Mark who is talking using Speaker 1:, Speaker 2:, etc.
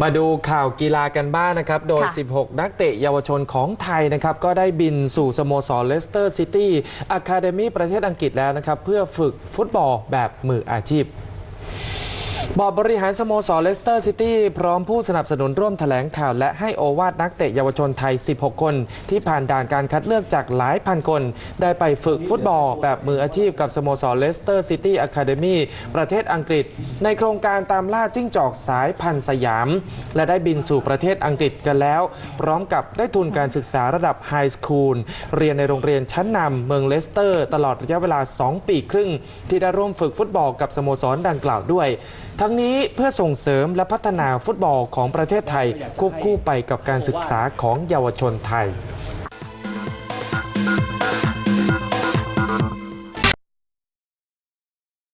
Speaker 1: มาดูข่าวกีฬากันบ้างนะครับ โดย
Speaker 2: ค่ะ
Speaker 1: 16 นักเตะเยาวชนของไทยนะครับ ก็ได้บินสู่สโมสรเลสเตอร์ซิตี้อะคาเดมีประเทศอังกฤษแล้วนะครับ เพื่อฝึกฟุตบอลแบบมืออาชีพ บอร์ดบริหารสโมสรเลสเตอร์ซิตี้พร้อมผู้สนับสนุนร่วมแถลงข่าวและให้โอวาทนักเตะเยาวชนไทย 16 คน ที่ผ่านด่านการคัดเลือกจากหลายพันคน ได้ไปฝึกฟุตบอลแบบมืออาชีพกับสโมสรเลสเตอร์ซิตี้อะคาเดมีประเทศอังกฤษ ในโครงการตามล่าจิ้งจอกสายพันธุ์สยาม และได้บินสู่ประเทศอังกฤษกันแล้ว พร้อมกับได้ทุนการศึกษาระดับไฮสคูลเรียนในโรงเรียนชั้นนำเมืองเลสเตอร์ ตลอดระยะเวลา 2 ปีครึ่ง ที่ได้ร่วมฝึกฟุตบอลกับสโมสรดังกล่าวด้วยทั้งนี้เพื่อส่งเสริมและพัฒนาฟุตบอลของประเทศไทยควบคู่ไปกับการศึกษาของเยาวชนไทย